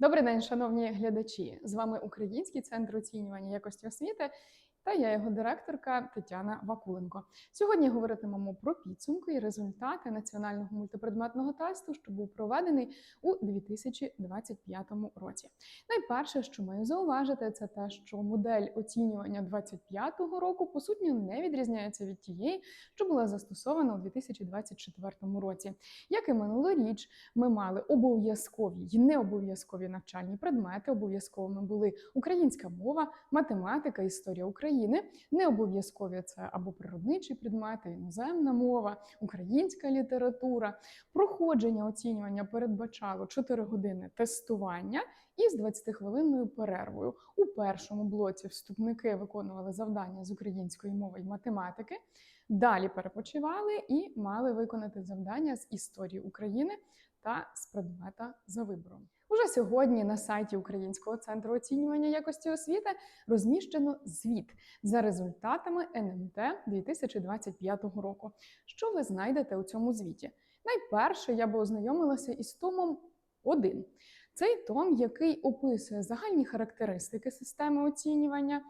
Добрий день, шановні глядачі! З вами Український центр оцінювання якості освіти та я його директорка Тетяна Вакуленко. Сьогодні говоритимемо про підсумки і результати національного мультипредметного тесту, що був проведений у 2025 році. Найперше, що маю зауважити, це те, що модель оцінювання 2025 року по суті не відрізняється від тієї, що була застосована у 2024 році. Як і минулоріч, ми мали обов'язкові і необов'язкові навчальні предмети. Обов'язковими були українська мова, математика, історія України. Не обов'язкові це або природничі предмети, іноземна мова, українська література. Проходження оцінювання передбачало 4 години тестування із 20-хвилинною перервою. У першому блоці вступники виконували завдання з української мови і математики. Далі перепочивали і мали виконати завдання з історії України та з предмета за вибором. Уже сьогодні на сайті Українського центру оцінювання якості освіти розміщено звіт за результатами НМТ 2025 року. Що ви знайдете у цьому звіті? Найперше я би ознайомилася із томом 1. Цей том, який описує загальні характеристики системи оцінювання,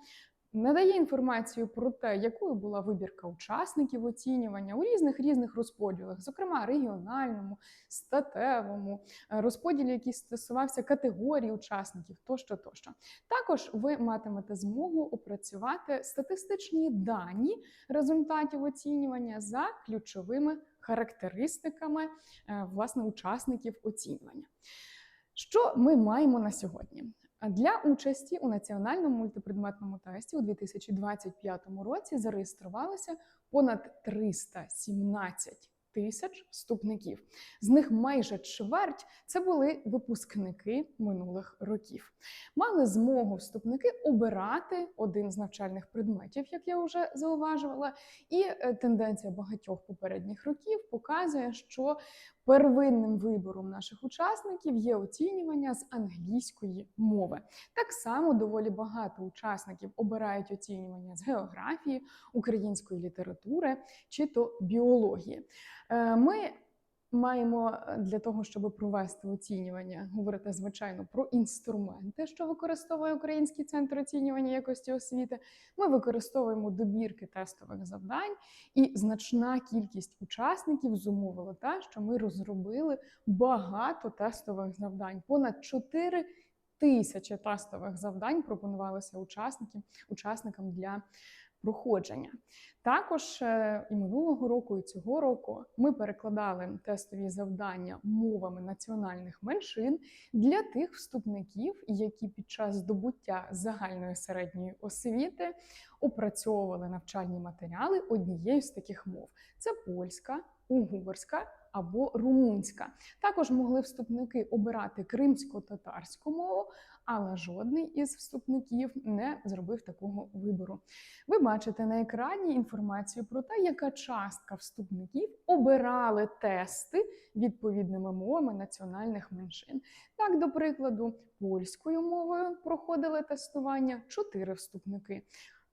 надає інформацію про те, якою була вибірка учасників оцінювання у різних різних розподілах, зокрема регіональному, статевому, е, розподілі, який стосувався категорії учасників, тощо, тощо. Також ви матимете змогу опрацювати статистичні дані результатів оцінювання за ключовими характеристиками е, власне учасників оцінювання. Що ми маємо на сьогодні? Для участі у національному мультипредметному тесті у 2025 році зареєструвалося понад 317 тисяч вступників. З них майже чверть це були випускники минулих років. Мали змогу вступники обирати один з навчальних предметів, як я вже зауважувала, і е, тенденція багатьох попередніх років показує, що Первинним вибором наших учасників є оцінювання з англійської мови. Так само доволі багато учасників обирають оцінювання з географії, української літератури чи то біології. Е, ми Маємо е, для того, щоб провести оцінювання, говорити звичайно про інструменти, що використовує Український центр оцінювання якості освіти. Ми використовуємо добірки тестових завдань, і значна кількість учасників зумовила те, що ми розробили багато тестових завдань. Понад 4 тисячі тестових завдань пропонувалося учасникам, учасникам для проходження. Також е, і минулого року, і цього року ми перекладали тестові завдання мовами національних меншин для тих вступників, які під час здобуття загальної середньої освіти опрацьовували навчальні матеріали однією з таких мов: це польська, угорська або румунська. Також могли вступники обирати кримсько-татарську мову, але жодний із вступників не зробив такого вибору. Ви бачите на екрані інформацію про те, яка частка вступників обирали тести відповідними мовами національних меншин. Так, до прикладу, польською мовою проходили тестування чотири вступники.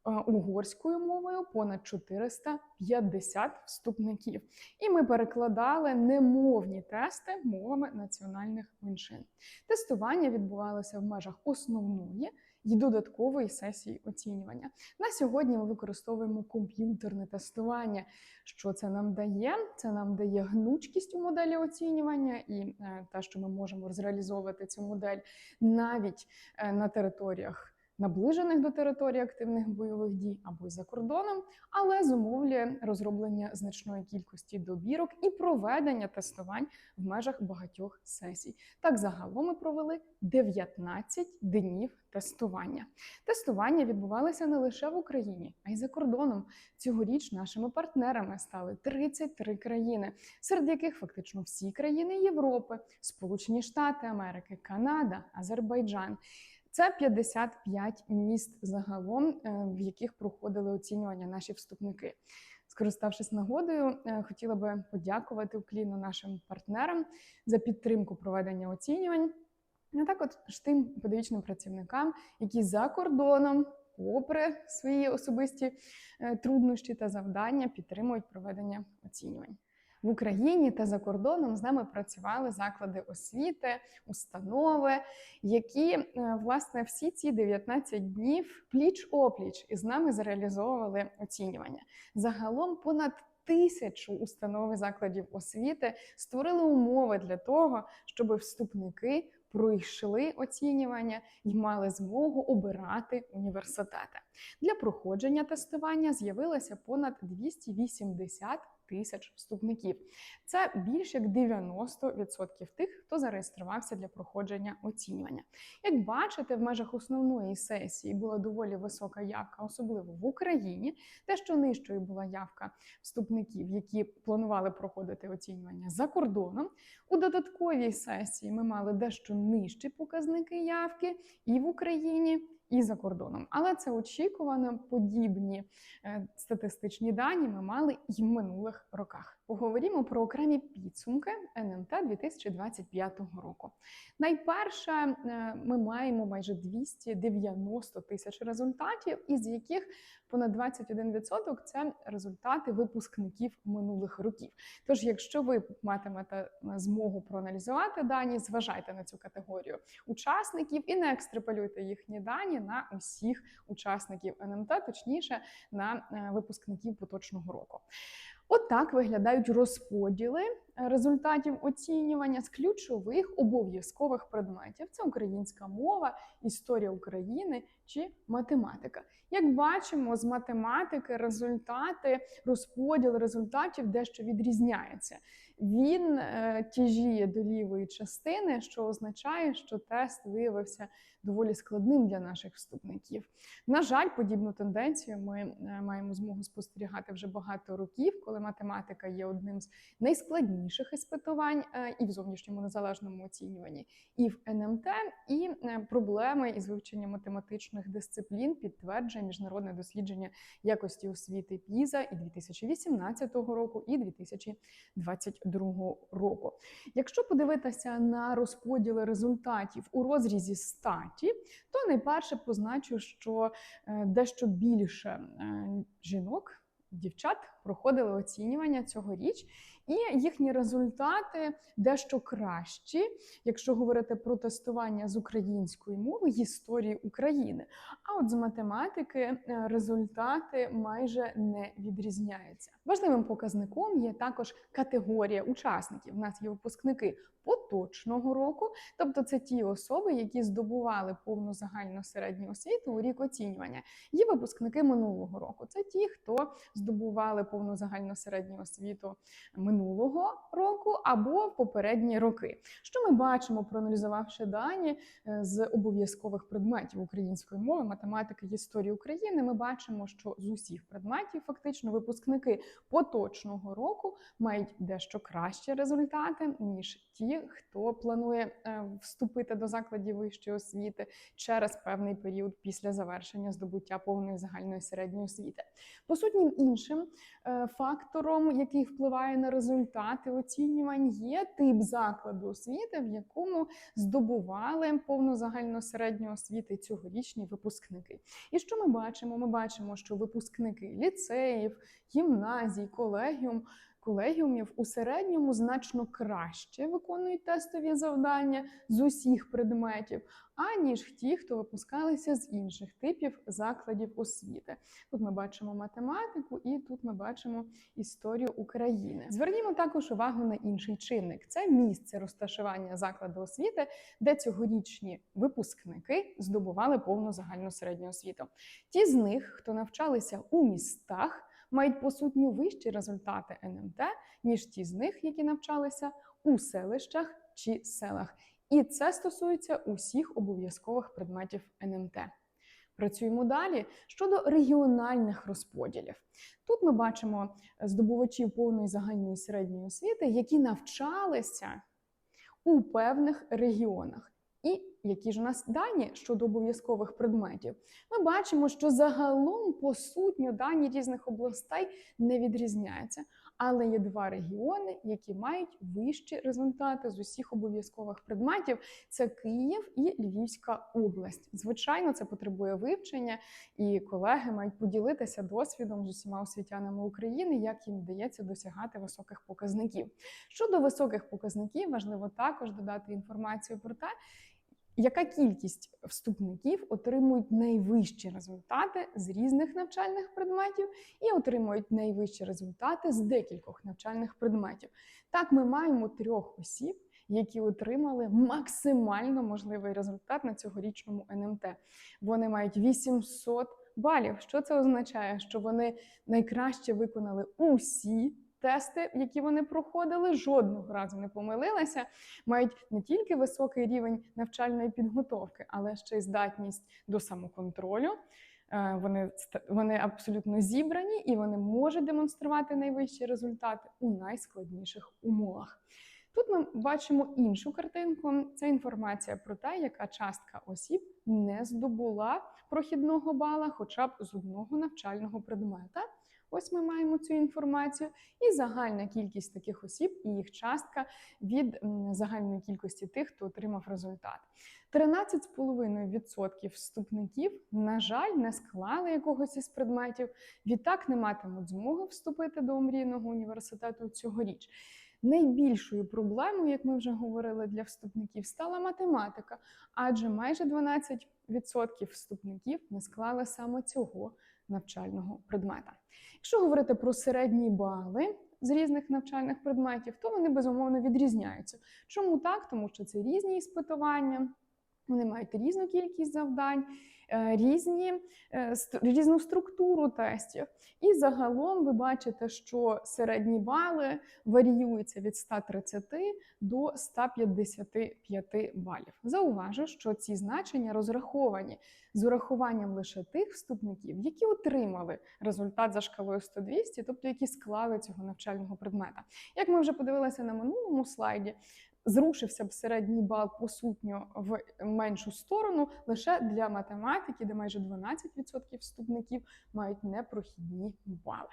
Е, угорською мовою понад 450 вступників. І ми перекладали немовні тести мовами національних меншин. Тестування відбувалося в межах основної і додаткової сесії оцінювання. На сьогодні ми використовуємо комп'ютерне тестування. Що це нам дає? Це нам дає гнучкість у моделі оцінювання і е, те, що ми можемо зреалізовувати цю модель навіть е, на територіях наближених до території активних бойових дій або й за кордоном, але зумовлює розроблення значної кількості добірок і проведення тестувань в межах багатьох сесій. Так загалом ми провели 19 днів тестування. Тестування відбувалися не лише в Україні, а й за кордоном. Цьогоріч нашими партнерами стали 33 країни, серед яких фактично всі країни Європи, Сполучені Штати Америки, Канада, Азербайджан. Це 55 міст загалом, е, в яких проходили оцінювання наші вступники. Скориставшись нагодою, е, хотіла би подякувати укліну нашим партнерам за підтримку проведення оцінювань, а також тим педагогічним працівникам, які за кордоном, попри свої особисті е, труднощі та завдання, підтримують проведення оцінювань. В Україні та за кордоном з нами працювали заклади освіти, установи, які е, власне всі ці 19 днів пліч опліч із нами зареалізовували оцінювання. Загалом понад тисячу установ і закладів освіти створили умови для того, щоб вступники пройшли оцінювання і мали змогу обирати університети. Для проходження тестування з'явилося понад 280 тисяч вступників. Це більш як 90% тих, хто зареєструвався для проходження оцінювання. Як бачите, в межах основної сесії була доволі висока явка, особливо в Україні, те, що нижчою була явка вступників, які планували проходити оцінювання за кордоном. У додатковій сесії ми мали дещо нижчі показники явки і в Україні. І за кордоном, але це очікувано подібні е, статистичні дані ми мали і в минулих роках. Поговоримо про окремі підсумки НМТ 2025 року. Найперше, е, ми маємо майже 290 тисяч результатів, із яких понад 21% – це результати випускників минулих років. Тож, якщо ви матимете змогу проаналізувати дані, зважайте на цю категорію учасників і не екстраполюйте їхні дані на усіх учасників НМТ, точніше на е, випускників поточного року. От так виглядають розподіли результатів оцінювання з ключових обов'язкових предметів: це українська мова, історія України чи математика. Як бачимо, з математики результати, розподіл результатів дещо відрізняється. Він е, тяжіє до лівої частини, що означає, що тест виявився доволі складним для наших вступників. На жаль, подібну тенденцію ми е, маємо змогу спостерігати вже багато років, коли математика є одним з найскладніших іспитувань е, і в зовнішньому незалежному оцінюванні, і в НМТ, і е, проблеми із вивченням математичних дисциплін підтверджує міжнародне дослідження якості освіти ПІЗа і 2018 року, і 2022 року. Якщо подивитися на розподіли результатів у розрізі статі, то найперше позначу, що е, дещо більше е, жінок, дівчат проходили оцінювання цьогоріч, і їхні результати дещо кращі, якщо говорити про тестування з української мови історії України. А от з математики е, результати майже не відрізняються. Важливим показником є також категорія учасників. У нас є випускники поточного року, тобто це ті особи, які здобували повну загальну середню освіту у рік оцінювання. Є випускники минулого року. Це ті, хто здобували повну загальну середню освіту минулого року або в попередні роки. Що ми бачимо, проаналізувавши дані е, з обов'язкових предметів української мови, математики, історії України, ми бачимо, що з усіх предметів фактично випускники поточного року мають дещо кращі результати ніж ті, хто планує е, вступити до закладів вищої освіти через певний період після завершення здобуття повної загальної середньої освіти. По іншим е, фактором, який впливає на результати оцінювань, є тип закладу освіти, в якому здобували повну загальну середню освіти цьогорічні випускники. І що ми бачимо? Ми бачимо, що випускники ліцеїв, гімназій, колегіум колегіумів у середньому значно краще виконують тестові завдання з усіх предметів, аніж ті, хто випускалися з інших типів закладів освіти. Тут ми бачимо математику, і тут ми бачимо історію України. Звернімо також увагу на інший чинник: це місце розташування закладу освіти, де цьогорічні випускники здобували повну загальну середню освіту. Ті з них, хто навчалися у містах мають по сутню вищі результати НМТ, ніж ті з них, які навчалися у селищах чи селах. І це стосується усіх обов'язкових предметів НМТ. Працюємо далі щодо регіональних розподілів. Тут ми бачимо здобувачів повної загальної середньої освіти, які навчалися у певних регіонах. І які ж у нас дані щодо обов'язкових предметів? Ми бачимо, що загалом по сутню дані різних областей не відрізняються. Але є два регіони, які мають вищі результати з усіх обов'язкових предметів: це Київ і Львівська область. Звичайно, це потребує вивчення, і колеги мають поділитися досвідом з усіма освітянами України, як їм вдається досягати високих показників. Щодо високих показників, важливо також додати інформацію про те, яка кількість вступників отримують найвищі результати з різних навчальних предметів і отримують найвищі результати з декількох навчальних предметів? Так, ми маємо трьох осіб, які отримали максимально можливий результат на цьогорічному НМТ. Вони мають 800 балів. Що це означає? Що вони найкраще виконали усі тести, які вони проходили, жодного разу не помилилися, мають не тільки високий рівень навчальної підготовки, але ще й здатність до самоконтролю. Е, Вони вони абсолютно зібрані і вони можуть демонструвати найвищі результати у найскладніших умовах. Тут ми бачимо іншу картинку. Це інформація про те, яка частка осіб не здобула прохідного бала, хоча б з одного навчального предмета. Ось ми маємо цю інформацію, і загальна кількість таких осіб і їх частка від загальної кількості тих, хто отримав результат. 13,5% вступників, на жаль, не склали якогось із предметів, відтак не матимуть змоги вступити до омрійного університету цьогоріч. Найбільшою проблемою, як ми вже говорили, для вступників стала математика, адже майже 12% вступників не склали саме цього навчального предмета. Якщо говорити про середні бали з різних навчальних предметів, то вони безумовно відрізняються. Чому так? Тому що це різні іспитування, вони мають різну кількість завдань, е, різні, е, різну структуру тестів. І загалом ви бачите, що середні бали варіюються від 130 до 155 балів. Зауважу, що ці значення розраховані з урахуванням лише тих вступників, які отримали результат за шкалою 100-200, тобто які склали цього навчального предмета. Як ми вже подивилися на минулому слайді, зрушився б середній бал по сутню в меншу сторону лише для математики, де майже 12% вступників мають непрохідні бали.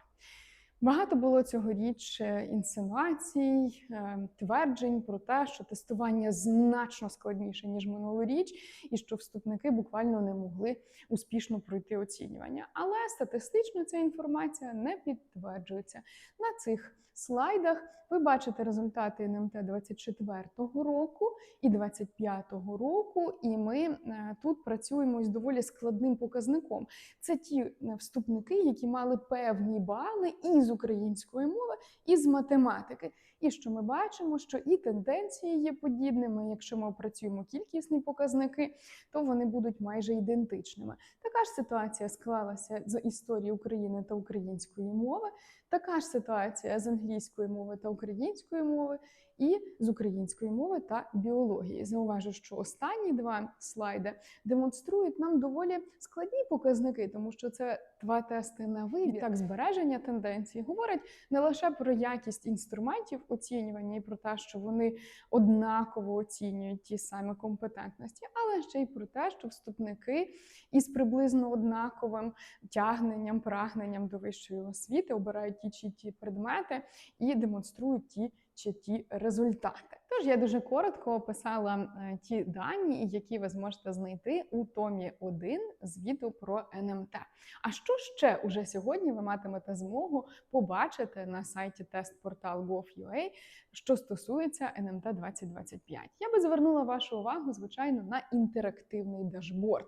Багато було цьогоріч інсинуацій, е, тверджень про те, що тестування значно складніше ніж минулоріч, і що вступники буквально не могли успішно пройти оцінювання. Але статистично ця інформація не підтверджується. На цих слайдах ви бачите результати НМТ 24-го року і 25-го року, і ми е, тут працюємо з доволі складним показником. Це ті е, вступники, які мали певні бали і з української мови, і з математики. І що ми бачимо, що і тенденції є подібними. Якщо ми опрацюємо кількісні показники, то вони будуть майже ідентичними. Така ж ситуація склалася з історії України та української мови. Така ж ситуація з англійської мови та української мови, і з української мови та біології. Зауважу, що останні два слайди демонструють нам доволі складні показники, тому що це два тести на вибір. Так, збереження тенденцій говорить не лише про якість інструментів оцінювання і про те, що вони однаково оцінюють ті самі компетентності, але ще й про те, що вступники із приблизно однаковим тягненням, прагненням до вищої освіти обирають ті чи ті предмети і демонструють ті чи ті результати. Тож я дуже коротко описала е, ті дані, які ви зможете знайти у томі 1 звіту про НМТ. А що ще уже сьогодні ви матимете змогу побачити на сайті тестпортал Gov.ua, що стосується НМТ 2025? Я би звернула вашу увагу, звичайно, на інтерактивний дашборд.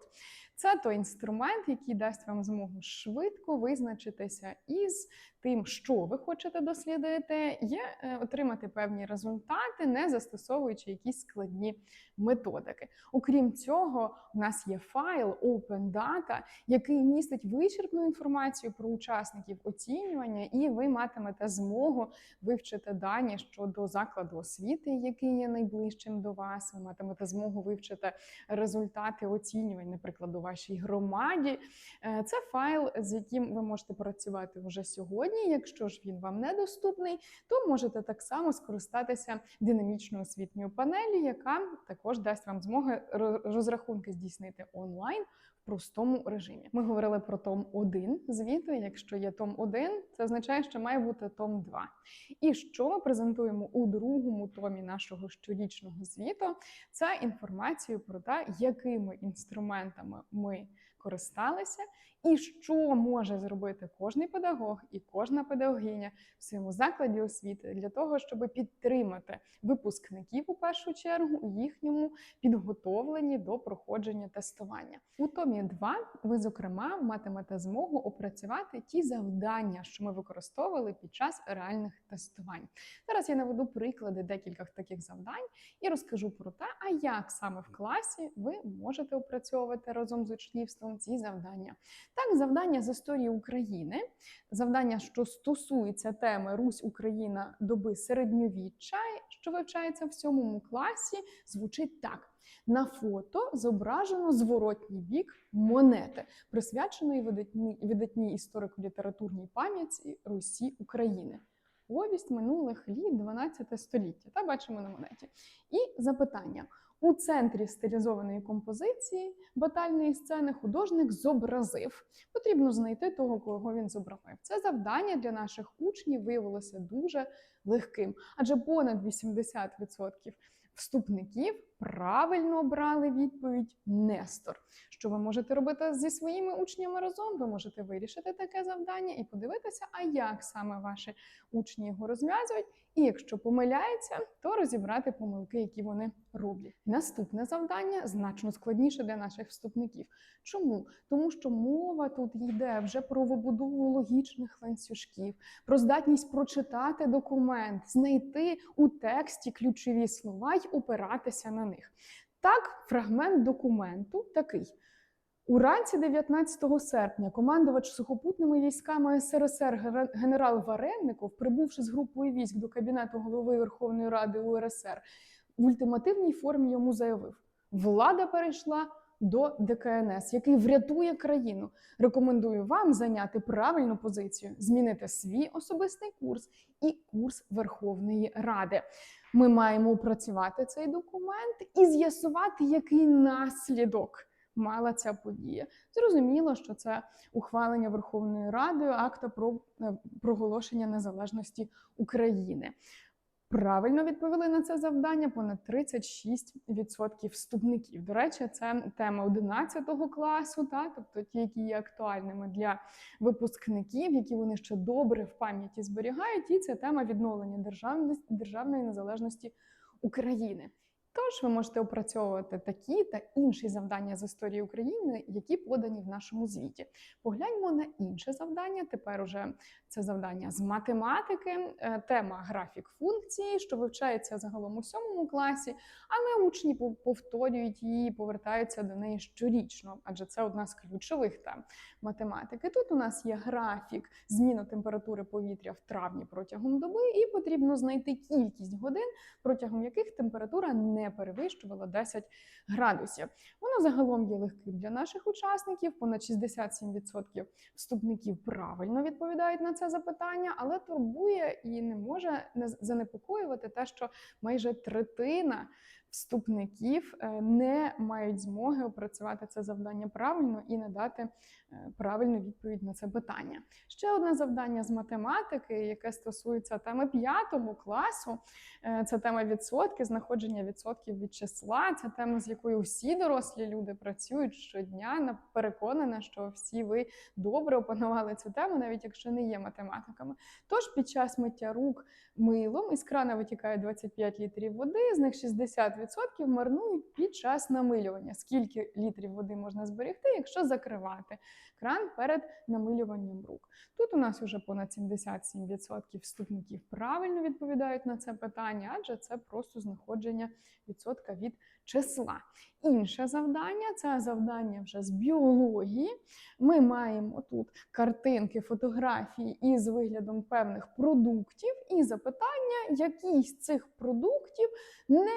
Це той інструмент, який дасть вам змогу швидко визначитися із тим, що ви хочете дослідити, є е, отримати певні результати, не застосовуючи якісь складні методики. Окрім цього, у нас є файл Open Data, який містить вичерпну інформацію про учасників оцінювання, і ви матимете змогу вивчити дані щодо закладу освіти, який є найближчим до вас. Ви матимете змогу вивчити результати оцінювань, наприклад, у вашій громаді. Е, Це файл, з яким ви можете працювати вже сьогодні. Якщо ж він вам недоступний, то можете так само скористатися динамічною щорічно-освітньої панелі, яка також дасть вам змоги ро- розрахунки здійснити онлайн в простому режимі. Ми говорили про том 1 звіту. Якщо є том 1, це означає, що має бути том 2. І що ми презентуємо у другому томі нашого щорічного звіту? Це інформацію про те, якими інструментами ми користалися, і що може зробити кожний педагог і кожна педагогиня в своєму закладі освіти для того, щоб підтримати випускників у першу чергу у їхньому підготовленні до проходження тестування. У томі 2 ви, зокрема, матимете змогу опрацювати ті завдання, що ми використовували під час реальних тестувань. Зараз я наведу приклади декількох таких завдань і розкажу про те, а як саме в класі ви можете опрацьовувати разом з учнівством ці завдання. Так, завдання з історії України, завдання, що стосується теми Русь Україна доби середньовіччя, що вивчається в сьомому класі, звучить так. На фото зображено зворотній бік монети, присвяченої видатній, видатній історико-літературній пам'яті Русі України. Повість минулих літ 12 століття. Та бачимо на монеті. І запитання: у центрі стилізованої композиції батальної сцени художник зобразив. Потрібно знайти того, кого він зобразив. Це завдання для наших учнів виявилося дуже легким, адже понад 80% вступників правильно обрали відповідь Нестор. Що ви можете робити зі своїми учнями разом? Ви можете вирішити таке завдання і подивитися, а як саме ваші учні його розв'язують. І якщо помиляються, то розібрати помилки, які вони роблять. Наступне завдання значно складніше для наших вступників. Чому? Тому що мова тут йде вже про вибудову логічних ланцюжків, про здатність прочитати документ, знайти у тексті ключові слова й опиратися на них. Так, фрагмент документу такий. Уранці 19 серпня командувач сухопутними військами СРСР генерал Варенников, прибувши з групою військ до кабінету голови Верховної Ради УРСР, в ультимативній формі йому заявив: влада перейшла до ДКНС, який врятує країну. Рекомендую вам зайняти правильну позицію, змінити свій особистий курс і курс Верховної Ради. Ми маємо опрацювати цей документ і з'ясувати, який наслідок мала ця подія. Зрозуміло, що це ухвалення Верховною Радою акта про е, проголошення незалежності України. Правильно відповіли на це завдання понад 36% вступників. До речі, це тема 11 класу, та тобто ті, які є актуальними для випускників, які вони ще добре в пам'яті зберігають. І це тема відновлення державності державної незалежності України. Тож ви можете опрацьовувати такі та інші завдання з історії України, які подані в нашому звіті. Погляньмо на інше завдання. Тепер уже це завдання з математики, е, тема графік функції, що вивчається загалом у сьомому класі, але учні повторюють її, повертаються до неї щорічно, адже це одна з ключових тем математики. Тут у нас є графік зміни температури повітря в травні протягом доби, і потрібно знайти кількість годин, протягом яких температура не перевищувала 10 градусів. Воно загалом є легким для наших учасників. Понад 67% вступників правильно відповідають на це запитання, але турбує і не може не занепокоювати те, що майже третина вступників е, не мають змоги опрацювати це завдання правильно і надати е, правильну відповідь на це питання. Ще одне завдання з математики, яке стосується теми 5 класу. Е, Це тема відсотки, знаходження відсотків від числа. Це тема, з якою всі дорослі люди працюють щодня. Переконана, що всі ви добре опанували цю тему, навіть якщо не є математиками. Тож під час миття рук милом із крана витікає 25 літрів води, з них 60% марнують під час намилювання. Скільки літрів води можна зберегти, якщо закривати кран перед намилюванням рук? Тут у нас вже понад 77% вступників правильно відповідають на це питання, адже це просто знаходження відсотка від числа. Інше завдання це завдання вже з біології. Ми маємо тут картинки, фотографії із виглядом певних продуктів, і запитання, які з цих продуктів не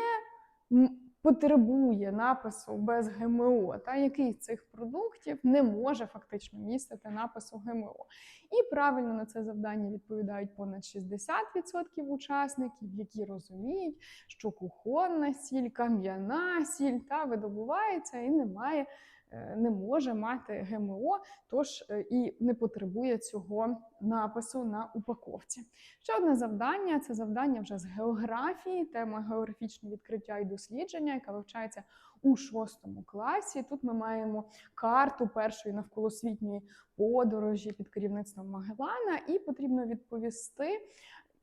потребує напису без ГМО, та який з цих продуктів не може фактично містити напису ГМО. І правильно на це завдання відповідають понад 60% учасників, які розуміють, що кухонна сіль, кам'яна сіль та видобувається і немає. Е, Не може мати ГМО, тож е, і не потребує цього напису на упаковці. Ще одне завдання це завдання вже з географії, тема географічне відкриття і дослідження, яка вивчається у шостому класі. Тут ми маємо карту першої навколосвітньої подорожі під керівництвом Магеллана, і потрібно відповісти,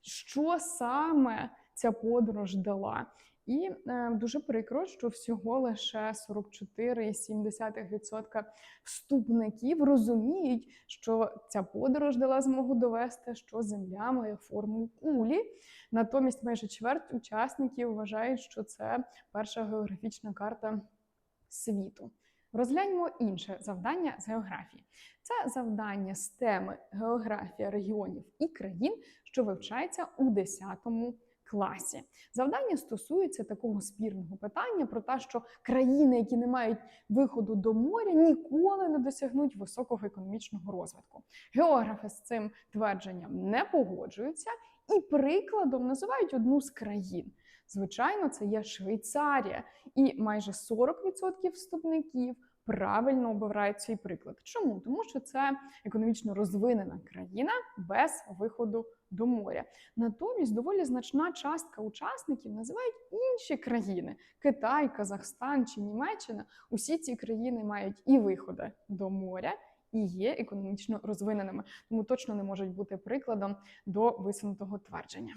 що саме ця подорож дала. І е, дуже прикро, що всього лише 44,7% вступників розуміють, що ця подорож дала змогу довести, що Земля має форму кулі. Натомість майже чверть учасників вважають, що це перша географічна карта світу. Розгляньмо інше завдання з географії. Це завдання з теми географія регіонів і країн, що вивчається у 10 класі. Завдання стосується такого спірного питання про те, що країни, які не мають виходу до моря, ніколи не досягнуть високого економічного розвитку. Географи з цим твердженням не погоджуються і прикладом називають одну з країн. Звичайно, це є Швейцарія, і майже 40% вступників правильно обирають цей приклад. Чому? Тому що це економічно розвинена країна без виходу до моря. Натомість доволі значна частка учасників називають інші країни: Китай, Казахстан чи Німеччина. Усі ці країни мають і виходи до моря. І є економічно розвиненими, тому точно не можуть бути прикладом до висунутого твердження.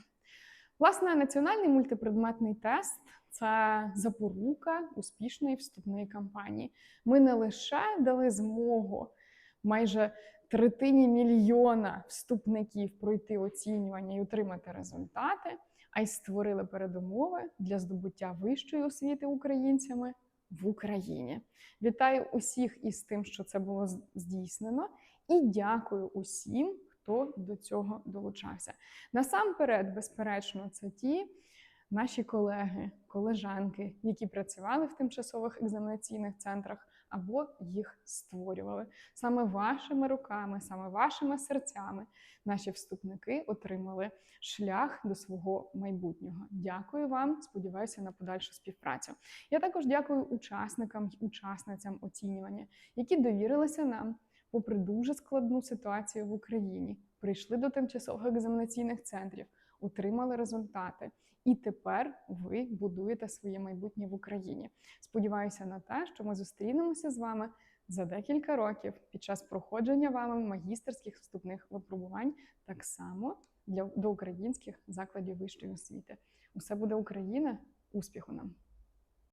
Власне, національний мультипредметний тест це запорука успішної вступної кампанії. Ми не лише дали змогу майже третині мільйона вступників пройти оцінювання і отримати результати, а й створили передумови для здобуття вищої освіти українцями в Україні. Вітаю усіх із тим, що це було здійснено, і дякую усім, хто до цього долучався. Насамперед, безперечно, це ті наші колеги, колежанки, які працювали в тимчасових екзаменаційних центрах або їх створювали. Саме вашими руками, саме вашими серцями наші вступники отримали шлях до свого майбутнього. Дякую вам. Сподіваюся на подальшу співпрацю. Я також дякую учасникам й учасницям оцінювання, які довірилися нам, попри дуже складну ситуацію в Україні, прийшли до тимчасових екзаменаційних центрів, отримали результати. І тепер ви будуєте своє майбутнє в Україні. Сподіваюся на те, що ми зустрінемося з вами за декілька років під час проходження вами магістерських вступних випробувань, так само для до українських закладів вищої освіти. Усе буде Україна! Успіху нам!